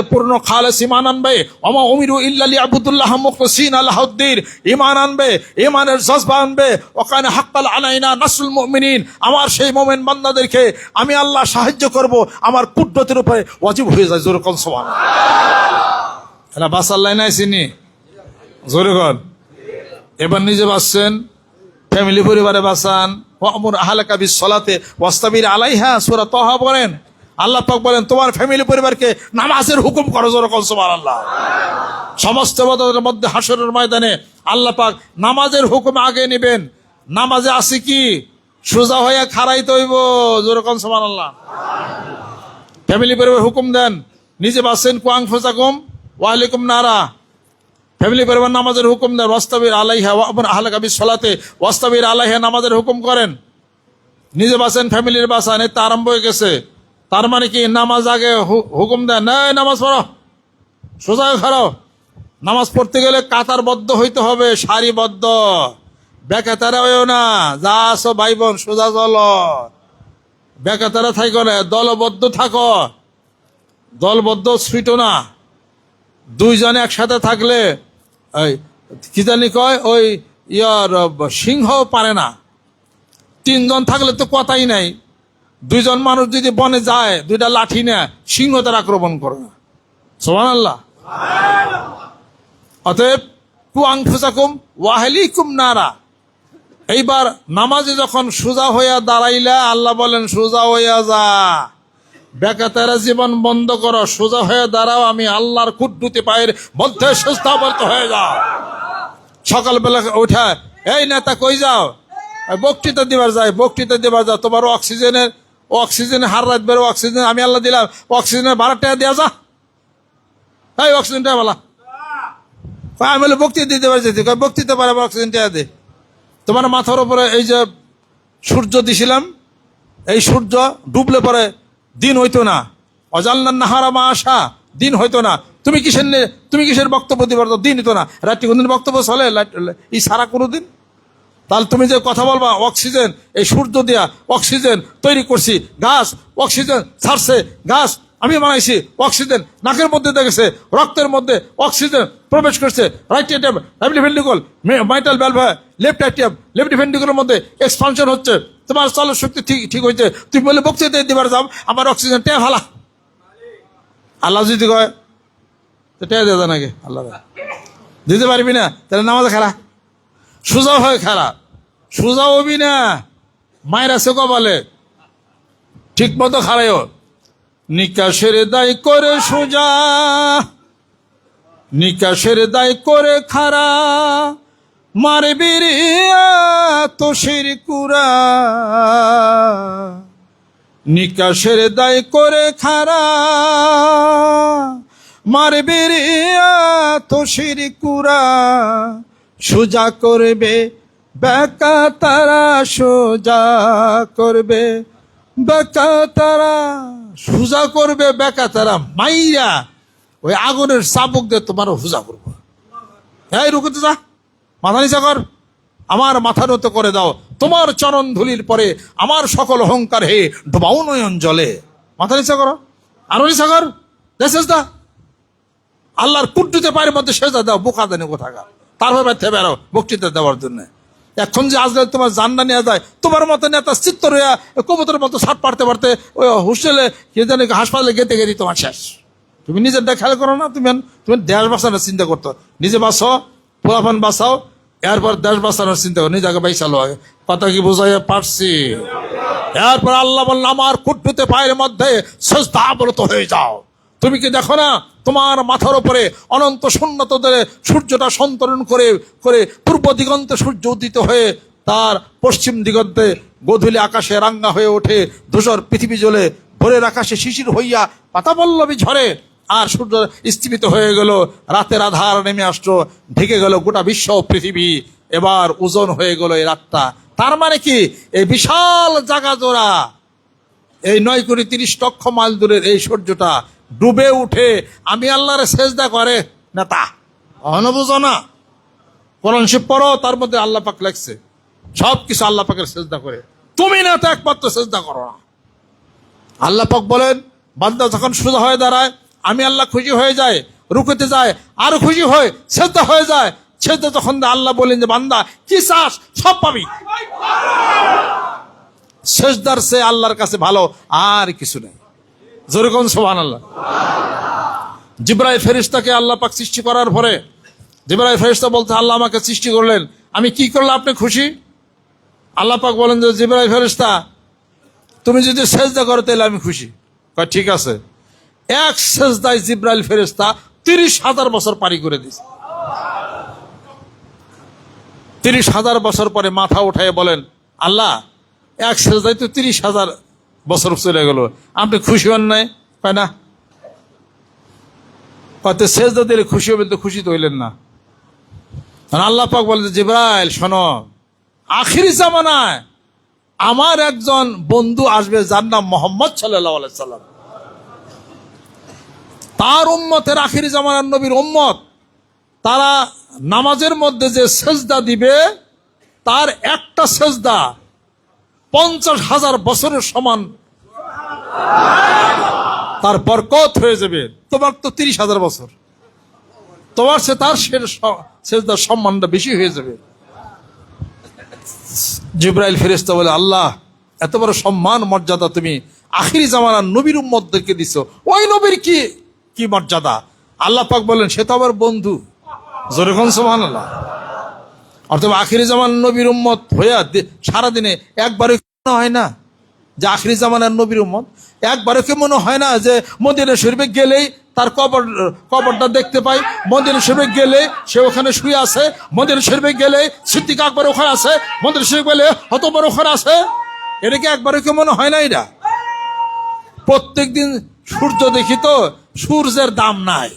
পূর্ণ খালেস ইমান আনবে। অমা উমিরু ইল্লালি আবুদুল্লাহ মুখলিসিন আল্লাহদ্দির ইমান আনবে ইমানের জজবা আনবে। ওখানে হাক্কাল আলাইনা নাসরুল মুমিনিন। আমার সেই মোমেন বান্দাদেরকে আমি আল্লাহ সাহায্য করব, আমার কুদ্রতের উপরে ওয়াজিব হয়ে যায়, জোরে কন সমান এটা বাস আল্লাহ নাই চিনি? জোরে এবার নিজে বাসছেন, ফ্যামিলি পরিবারে বাসান। অমর আহলাকা বিস সলাতে ওয়াস্তাবির আলাইহা, সূরা তহা বলেন। আল্লাহ পাক বলেন, তোমার ফ্যামিলি পরিবারকে নামাজের হুকুম করো যেরকম সুবহানাল্লাহ। সমস্ত বদলের মধ্যে হাসরের ময়দানে আল্লাহ পাক নামাজের হুকুম আগে নেবেন। নামাজে আসি কি? সোজা হয়ে খাড়াই তৈব যেরকম সুবহানাল্লাহ। ফ্যামিলি পরিবার হুকুম দেন, নিজে বাসেন কুয়াং ফোজাকুম ওয়ালাইকুম নারা। ফ্যামিলি পরিবার নামাজের হুকুম দেন, ওয়াস্তাবির আলাইহা আহলাকা বিস সলাতে ওয়াস্তাবির আলাইহা নামাজের হুকুম করেন। নিজে বাসেন ফ্যামিলির বাসান এতে আরম্ভ হয়ে গেছে। তার মানে কি নামাজ আগে হুকুম দেন এই নামাজ পড়ো। সোজা খাড়ো নামাজ পড়তে গেলে কাতারবদ্ধ হইতে হবে, সারিবদ্ধ। বেকাতারা হইও না, যা আসো ভাই বোন, সোজা চল। বেকাতারা থাকো না, দলবদ্ধ থাকো। দলবদ্ধ ছুটো না। দুইজনে একসাথে থাকলে কি জানি কয়, ওই ইয়ার সিংহ পারে না। তিনজন থাকলে তো কথাই নাই। দুইজন মানুষ যদি বনে যায়, দুইটা লাঠি নেয়, সিংহ তার আক্রমণ করে না। সোমান আল্লাহ অতএব কুয়াং ফুসাকুম ওয়াহেলিকুম নারা। এইবার নামাজে যখন সোজা হইয়া দাঁড়াইলে, আল্লাহ বলেন, সোজা হইয়া যা। বেকাতারা জীবন বন্ধ করো, সোজা হয়ে দাঁড়াও, আমি আল্লাহর কুট্টুতে পায়ের মধ্যে সুস্থাবর্ত হয়ে যাও। সকালবেলা উঠা, এই নেতা কই যাও? বক্তৃতা দিবার যায় বক্তৃতা দিবার যাও, তোমার অক্সিজেনের অক্সিজেন হার রাত বেরো অক্সিজেন আমি আল্লাহ দিলাম অক্সিজেনের ভাড়া টাকা দেওয়া যা। এই অক্সিজেন টাকা বলা। আমি বলে বক্তৃতা দিতে পারছি কয়, বক্তৃতা পারে অক্সিজেন টাকা দে। তোমার মাথার উপরে এই যে সূর্য দিছিলাম এই সূর্য ডুবলে পরে দিন হইতো না। অজাল্লান নাহারা মা আসা দিন হইতো না। তুমি কিসের তুমি কিসের বক্তব্য দিবার দিন হইতো না। রাত্রি কোনদিন বক্তব্য চলে? এই সারা কোনো দিন তাহলে তুমি যে কথা বলবা, অক্সিজেন, এই সূর্য দিয়া অক্সিজেন তৈরি করছি, গাছ, অক্সিজেন ছাড়ছে, গাছ, আমি বানাইছি, অক্সিজেন নাকের মধ্যে দেখেছে রক্তের মধ্যে অক্সিজেন প্রবেশ করছে right atrium right ventricle mitral valve left atrium left ভেন্ডিকলের মধ্যে এক্সপানশন হচ্ছে, তোমার চলার শক্তি ঠিক ঠিক হয়েছে, তুমি বলে বক্তৃতা দিবার যাও, আমার অক্সিজেন টে ভালা আল্লাহ যদি কয়, তো দিয়ে নাকি? আল্লাহ দিতে পারবি না? তাহলে নামাজ খেলা। সোজা হয় খেলা। সোজা হবি না, মায়ের আছে বলে ঠিক মতো খারাইও নিকাশের দায় করে সোজা, নিকাশের দায় করে খারা। মারবি রে তোষের কুরা। নিকাশের দায় করে খারা। মারবি রে তোষের কুরা। সোজা করবে, বেকা তারা সোজা করবে, বেকা তারা সোজা করবে, বেকা তারা মাইয়া ওই আগুনের চাবুক দিয়ে তোমার সোজা করব। হ্যাঁ রুকুতে যা, মাথা নিচা কর, আমার মাথা নত করে দাও, তোমার চরণ ধুলির পরে আমার সকল অহংকার হে ডোবাও নয়ন জলে। মাথা নিচা করো, আরও নিচা কর দেশেস দা আল্লাহর কুট্টুতে পায়ের মধ্যে সেজা দাও, বোকা দেনে কোথাকা তারপর ব্যর্থে বেরো বক্তৃতা দেওয়ার জন্য। এখন যে আজকে তোমার জান্না নেওয়া যায়, তোমার মতো নেতা চিত্ত রইয়া কবুতরের মতো সাপ পারতে পারতে ওই হোস্টেলে কে জানি হাসপাতালে গেতে গেতে তোমার শেষ। তুমি নিজেরটা খেয়াল করো না, তুমি তুমি দেশ বাঁচানোর চিন্তা করতো। নিজে বাঁচো, পোলাপান বাঁচাও, এরপর দেশ বাঁচানোর চিন্তা করো নিজে আগে বাইসালো আগে। কথা কি বোঝাই পারছি? এরপর আল্লাহ বলল আমার কুট্টুতে পায়ের মধ্যে সস্তাবরত হয়ে যাও। তুমি কি দেখো না? তোমার মাথার উপরে অনন্ত শূন্যত সূর্যটা সন্তরণ করে করে পূর্ব দিগন্তে সূর্য উদিত হয়ে তার পশ্চিম দিগন্তে গধূলি আকাশে রাঙ্গা হয়ে ওঠে, ধূসর পৃথিবী জ্বলে, ভোরের আকাশে শিশির হইয়া পাতা পল্লবী ঝরে, আর সূর্য স্থিমিত হয়ে গেল, রাতের আধার নেমে আসলো, ঢেকে গেল গোটা বিশ্ব পৃথিবী, এবার ওজন হয়ে গেল এই রাতটা। তার মানে কি? এই বিশাল জাগা জোড়া এই নয় কোটি তিরিশ লক্ষ মাইল দূরের এই সূর্যটা ডুবে উঠে, আমি আল্লাহরে সেজদা করে। নেতা অনবুঝো না? কোরআন শিব পড়ো, তার মধ্যে আল্লাহ পাক লেখছে। সব কিছু আল্লাহ পাকের সেজদা করে। তুমি না তো একমাত্র সেজদা করো না। আল্লাহ পাক বলেন, বান্দা যখন সোজা হয়ে দাঁড়ায়, আমি আল্লাহ খুশি হয়ে যায়, রুকুতে যায়, আরও খুশি হয় সেদ্ধা হয়ে যায় সেদ্ধা তখন আল্লাহ বলেন যে, বান্দা, কি চাস? সব পাবি। শেষদার সে আল্লাহর কাছে ভালো আর কিছু নেই। যেরকম সোহান আল্লাহ জিব্রাই ফেরিস্তাকে আল্লাহ পাক সৃষ্টি করার পরে জিব্রাই ফেরিস্তা বলতে, আল্লাহ আমাকে সৃষ্টি করলেন। আমি কি করলে আপনি খুশি? আল্লাহ বলেন যে জিব্রাই ফেরিস্তা তুমি যদি সেজদা করো তাহলে আমি খুশি। ঠিক আছে। এক সেজদায় জিব্রাইল ফেরিস্তা তিরিশ হাজার বছর পারি করে দিয়েছে। তিরিশ হাজার বছর পরে মাথা উঠায় বলেন, আল্লাহ, এক সেজদায় তো তিরিশ হাজার বছর চলে গেল। আপনি খুশি হন নাই পায় না? কত সেজদা দিলে খুশি হবেন তো খুশি তো হইলেন না। আল্লাহ পাক বলে জিব্রাইল, শোনো, আখিরি জামানায় আমার একজন বন্ধু আসবে যার নাম মোহাম্মদ সাল্লাম। তার উম্মতের আখিরি জামানার নবীর উম্মত। তারা নামাজের মধ্যে যে সেজদা দিবে, তার একটা সেজদা পঞ্চাশ হাজার বছরের সমান। তার বরকত হয়ে যাবে। তোমার তো তিরিশ হাজার বছর। তোমার সে তার সম্মানটা বেশি হয়ে যাবে। জিব্রাইল ফেরেস্তা বলে, আল্লাহ, এত বড় সম্মান, মর্যাদা তুমি আখিরি জামানার নবীর উম্মতদেরকে দিছো। ওই নবীর কি কি মর্যাদা? আল্লাহ পাক বলেন, সে তো আমার বন্ধু। জোরেখন সোমান আল্লাহ অর্থাৎ আখিরি জামান নবীর উম্মত হইয়া সারাদিনে একবারও কি হয় না? যে আখিরি জামানার নবীর উম্মত। একবারও কি মনে হয় না যে মদিনা শরীফে গেলেই তার কবর কবরটা দেখতে পাই? মন্দির শরীফে গেলে সে ওখানে শুয়ে আছে। মন্দির শরীফে গেলে সিদ্দিক আকবর ওখানে আছে। মন্দির শরীফ গেলে হতবর ওখানে আছে। এটা কি একবারও কি মনে হয় না এটা? প্রত্যেক দিন সূর্য দেখি তো সূর্যের দাম নাই।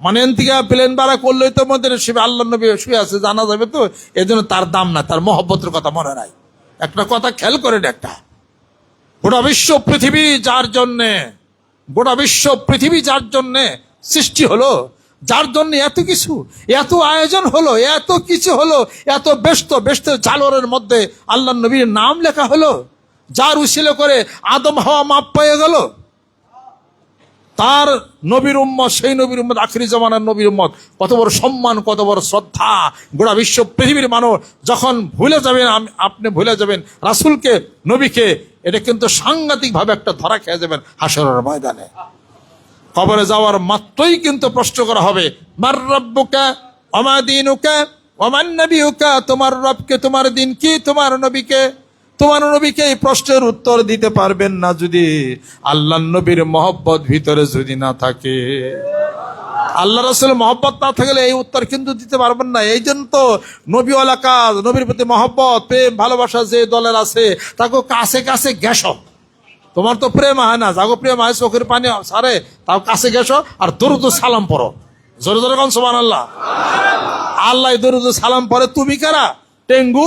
মানে থেকে প্লেন ভাড়া করলেই তো মধ্যে শিবে আল্লাহ নবী শুয়ে আছে, জানা যাবে তো এই জন্য তার দাম না, তার মহব্বতের কথা মনে নাই। একটা কথা খেয়াল করেন একটা। গোটা বিশ্ব পৃথিবী যার জন্যে, গোটা বিশ্ব পৃথিবী যার জন্যে সৃষ্টি হলো, যার জন্য এত কিছু, এত আয়োজন হলো, এত কিছু হলো, এত ব্যস্ত ব্যস্ত জালরের মধ্যে আল্লাহ নবীর নাম লেখা হলো, যার উশিলে করে আদম হাওয়া মাপ পেয়ে গেল। তার নবীর উম্মত, সেই নবীর উম্মত, আখরি জামানার নবীর উম্মত। কত বড় সম্মান, কত বড় শ্রদ্ধা। গোটা বিশ্ব পৃথিবীর মানুষ যখন ভুলে যাবেন আপনি ভুলে যাবেন, রাসূলকে, নবীকে, এটা কিন্তু সাংঘাতিকভাবে একটা ধরা খেয়ে যাবেন হাসরের ময়দানে। কবরে যাওয়ার মাত্রই কিন্তু প্রশ্ন করা হবে, মার রব্বুকা অমা দিনুকা অমান নবীকা তোমার রবকে, তোমার দিন কি তোমার নবীকে। তোমার নবীকে এই প্রশ্নের উত্তর দিতে পারবেন না যদি আল্লাহ নবীর মহব্বত ভিতরে যদি না থাকে। আল্লাহ রসুল মহব্বত না থাকলে এই উত্তর কিন্তু দিতে পারবেন না। এই জন্য তো নবীওয়ালা কাজ, নবীর প্রতি মহব্বত, প্রেম, ভালোবাসা যে দলের আছে, তাকে কাছে কাছে গ্যাস তোমার তো প্রেম হয় না জাগো প্রেম হয় চোখের পানি সারে, তাও কাছে গেছো আর দরুদ সালাম পড়ো। জোরে জোরে কন সোমান আল্লাহ আল্লাহ দরুদ সালাম পরে তুমি কারা? টেঙ্গু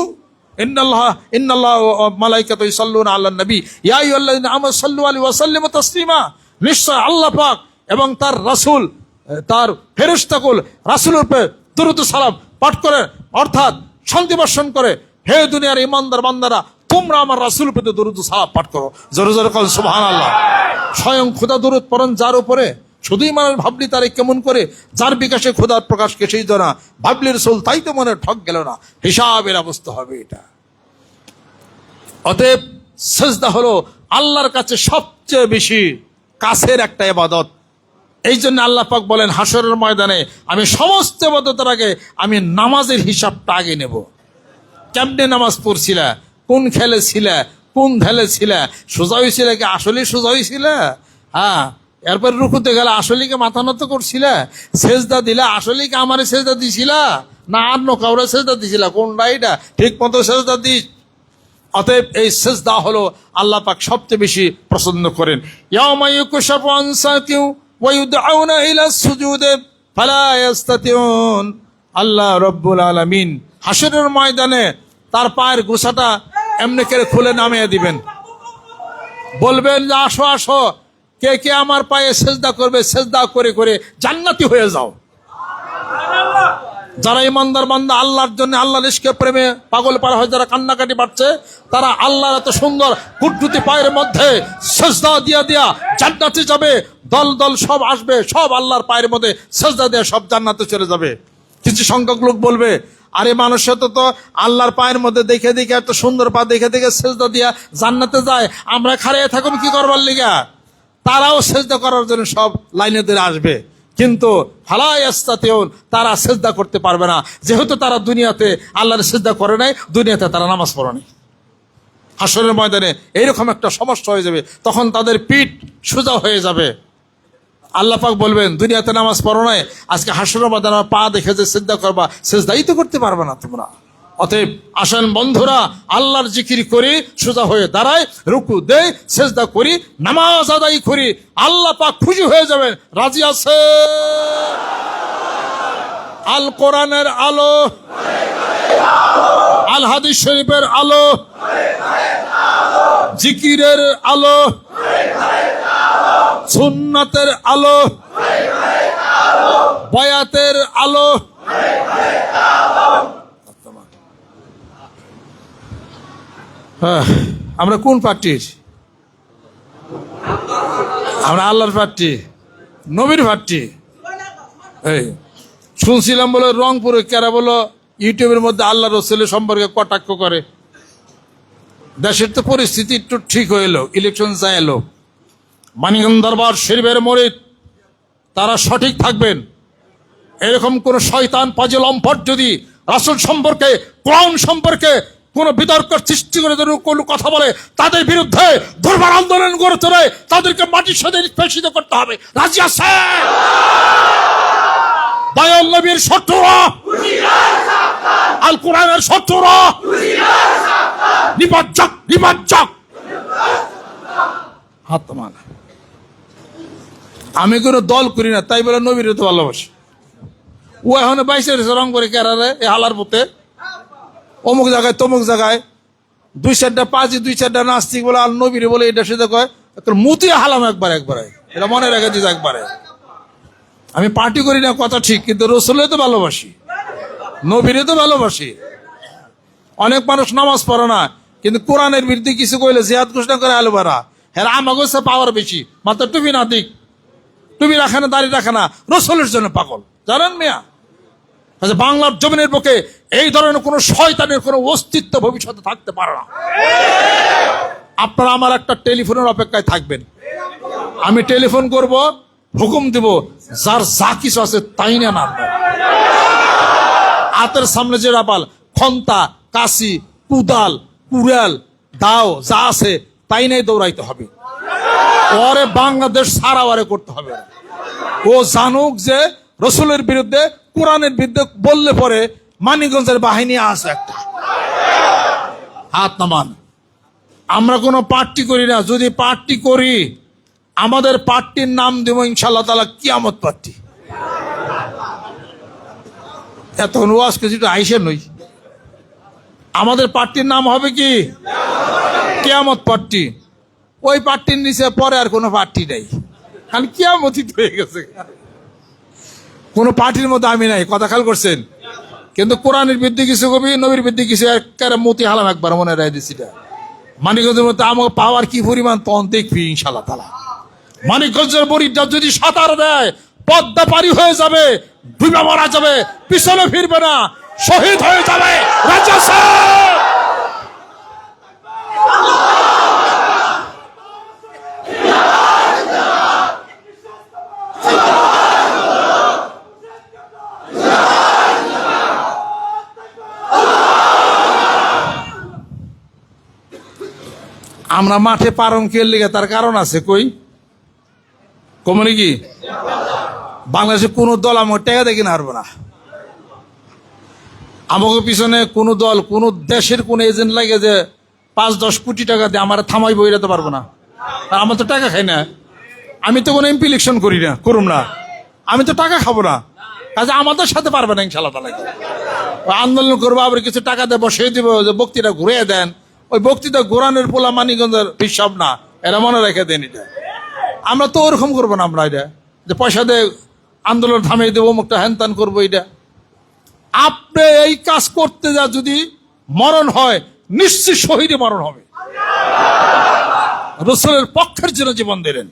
ইন্নাল্লাহ ইন্নাল্লাহ মালাইকাতু ইসাল্লুনা আলান নবী। ইয়া আইয়ুহাল্লাযিনা আমানু সাল্লু আলাইহি ওয়া সাল্লিমু তাসলিমা। নিশ্চয় আল্লাহ পাক এবং তার রাসূল তার ফেরেশতাকুল রাসূলের উপরে দরুদ সালাম পাঠ করে, অর্থাৎ শান্তি বর্ষণ করে, হে দুনিয়ার ইমানদার বান্দারা, তোমরা আমার রাসূল প্রতি দরুদ সালাম পাঠ করো। জোরে জোরে কল, সুবহানাল্লাহ। স্বয়ং খোদা দরুদ পড়েন যার উপরে শুধুই মানুষ ভাবলি তারে কেমন করে, যার বিকাশে খোদার প্রকাশকে সেই জনা ভাবলির সোল তাই তো মনে ঠক গেল না, হিসাবের অবস্থা হবে এটা। অতএব সেজদা হলো আল্লাহর কাছে সবচেয়ে বেশি কাছের একটা এবাদত এই জন্য আল্লাহ পাক বলেন হাসরের ময়দানে আমি সমস্ত ইবাদতের আগে আমি নামাজের হিসাবটা আগে নেব। কেমনে নামাজ পড়ছিলা? কোন খেলে ছিলা? কোন ঢেলে ছিলা? সোজা হয়েছিল কি আসলে সোজা হয়েছিল হ্যাঁ এরপর রুকুতে গেলে আসলে কি মাথা নত করছিলা? সেজদা দিলা আসলে কি আমারে সেজদা দিছিলা? না, আর নো কাউরে সেজদা দিছিলা? কোনটা এটা ঠিক মতো সেজদা দিস। অতএব এই সেজদা হলো আল্লাহ পাক সবচেয়ে বেশি পছন্দ করেন। আল্লাহ রব্বুল আলামিন হাসরের ময়দানে তার পায়ের গোছাটা এমনি করে খুলে নামিয়ে দিবেন। বলবেন যে, আসো আসো, কে কে আমার পায়ে সেজদা করবে, সেজদা করে করে জান্নাতি হয়ে যাও। যারা ইমানদার বান্দা, আল্লাহর জন্য আল্লাহ ইস্কে প্রেমে পাগল পারা হয়ে যারা কান্নাকাটি পাচ্ছে তারা আল্লাহর এত সুন্দর কুটকুটি পায়ের মধ্যে সেজদা দিয়া দিয়া জান্নাতে যাবে। দল দল সব আসবে, সব আল্লাহর পায়ের মধ্যে সেজদা দিয়া সব জান্নাতে চলে যাবে। কিছু সংখ্যক লোক বলবে, আরে মানুষের তো তো আল্লাহর পায়ের মধ্যে দেখে দেখে এত সুন্দর পা দেখে দেখে সেজদা দিয়া জান্নাতে যায়। আমরা খাড়িয়ে থাকুন কি করবার লিগা? তারাও সেজদা করার জন্য সব লাইনে ধরে আসবে। কিন্তু ফালাই আস্তাতেও তারা সেজদা করতে পারবে না। যেহেতু তারা দুনিয়াতে আল্লাহর সেজদা করে নাই, দুনিয়াতে তারা নামাজ পড়ে নাই। হাসরের ময়দানে এইরকম একটা সমস্যা হয়ে যাবে, তখন তাদের পিঠ সোজা হয়ে যাবে। আল্লাহ পাক বলবেন, দুনিয়াতে নামাজ পড়ো নাই, আজকে হাসরের ময়দানে পা দেখে যে সেজদা করবা, সেজদাই তো করতে পারবে না তোমরা। অতএব আসেন বন্ধুরা, আল্লাহর জিকির করি, সোজা হয়ে দাঁড়ায় রুকু দেই, সেজদা করি, নামাজ আদায় করি, আল্লাহ পাক খুশি হয়ে যাবেন। রাজি আছে? আল কোরআনের আলো, আল হাদিস শরীফের আলো, জিকিরের আলো, সুন্নাতের আলো, বয়াতের আলো আমরা কোন পার্টির? আমরা আল্লাহর পার্টি, নবীর পার্টি। এই, শুনছিলাম বলে রংপুরে কেরা বলো, ইউটিউবের মধ্যে আল্লাহ রসুলের সম্পর্কে কটাক্ষ করে। দেশের তো পরিস্থিতি একটু ঠিক হয়ে এলো ইলেকশন যা এলো। মানিগঞ্জ দরবার শরীফের মরিদ, তারা সঠিক থাকবেন। এরকম কোন শয়তান পাজে লম্পট যদি রাসুল সম্পর্কে কোরআন সম্পর্কে কোন বিতর্ক সৃষ্টি করে কোনো কথা বলে, তাদের বিরুদ্ধে দুর্বার আন্দোলন গড়ে তোলে, তাদেরকে মাটির সাথে নিষ্পেষিত করতে হবে। রাজি আছে? শত্রুরা। আল কোরআনের শত্রুরা। নিবাচক নিবাচক হাত মান আমি কোনো দল করি না, তাই বলে নবীর ভালোবাসি। ও এখন বাইশে রং করে কেরারে এ হালার পথে অমুক জায়গায়, তমুক জায়গায়। দুই চারটা পাঁচ দুই চারটা নাস্তিক বলে, আর নবীর বলে এটা সেটা কয় মুতিয়ে হালাম একবার, একবারে। এটা মনে রেখে দিস একবারে। আমি পার্টি করি না, কথা ঠিক, কিন্তু রসুলে তো ভালোবাসি। নবীরে তো ভালোবাসি। অনেক মানুষ নামাজ পড়ে না, কিন্তু কোরআনের বিরুদ্ধে কিছু কইলে জিয়াদ ঘোষণা করে আলুবারা হ্যাঁ আমাকে সে পাওয়ার বেশি, মাত্র টুপি না দিক। টুপি রাখে না, দাড়ি রাখে না, রসুলের জন্য পাগল। জানেন মিয়া? বাংলার জমিনের পক্ষে এই ধরনের কোন শয়তানের কোনো অস্তিত্ব ভবিষ্যতে থাকতে পারে না। আপনারা আমার একটা টেলিফোনের অপেক্ষায় থাকবেন। আমি টেলিফোন করব, হুকুম দিব, যার যা কিছু আছে তাই না নামবে। হাতের সামনে যে রাপাল খন্তা, কাশি, কুদাল, কুড়াল, দাও, যা আছে তাই নাই দৌড়াইতে হবে। ওরে বাংলাদেশ সারা করতে হবে। ও জানুক যে রসুলের বিরুদ্ধে কোরআনের বিরুদ্ধে বললে পরে মানিকগঞ্জের বাহিনী আছে একটা। হাত নামান। আমরা কোনো পার্টি করি না। যদি পার্টি করি, আমাদের পার্টির নাম দেব ইনশাল্লাহ তালা কিয়ামত পার্টি এতক্ষণ ওয়াজ কিছুটা আইসে নই আমাদের পার্টির নাম হবে কি? কেয়ামত পার্টি ওই পার্টির নিচে পরে আর কোনো পার্টি নেই। খালি কেয়ামতই হয়ে গেছে। কোনো পার্টির মধ্যে আমি নাই, কথা খেয়াল করছেন। কিন্তু কোরআনের বৃদ্ধি কিছু কবি, নবীর বৃদ্ধি কিছু একেবারে মতি হালাম একবার মনে রায় দিছিটা মানিকগঞ্জের মধ্যে আমাকে পাওয়ার কি পরিমাণ, তখন দেখবি ইনশাল্লাহ তালা মানিকগঞ্জের বরিটা যদি সাঁতার দেয়, পদ্মা পারি হয়ে যাবে, ডুবে মারা যাবে, পিছনে ফিরবে না, শহীদ হয়ে যাবে। রাজা আমরা মাঠে পারং কে লেগে তার কারণ আছে কই? কমনি কি? বাংলাদেশে কোনো দল আমাকে টেকা দেখি না হারবো না। আমাকে পিছনে কোনো দল, কোনো দেশের কোনো এজেন্ট লাগে যে পাঁচ, দশ কোটি টাকা দিয়ে আমার থামাই বই যেতে পারব না। আমার তো টাকা খাই না। আমি তো কোনো এমপি ইলেকশন করি না, করুম না। আমি তো টাকা খাব না। কাজে আমাদের সাথে পারবে না ইনশাল্লাহ তালা আন্দোলন করব, আবার কিছু টাকা দিয়ে বসিয়ে দিব যে বক্তৃতা ঘুরে দেন। ওই বক্তৃতা ঘোরানোর পোলা মানিগঞ্জের হিসাব না, এরা মনে রেখে দেন এটা। আমরা তো ওরকম করব না আমরা এটা। যে পয়সা দিয়ে আন্দোলন থামিয়ে দেবো মুখটা হ্যান ত্যান করব এটা। আপনি এই কাজ করতে যা যদি মরণ হয় নিশ্চিত শহীদে মরণ হবে। রসুলের পক্ষের জন্য জীবন দিলেন।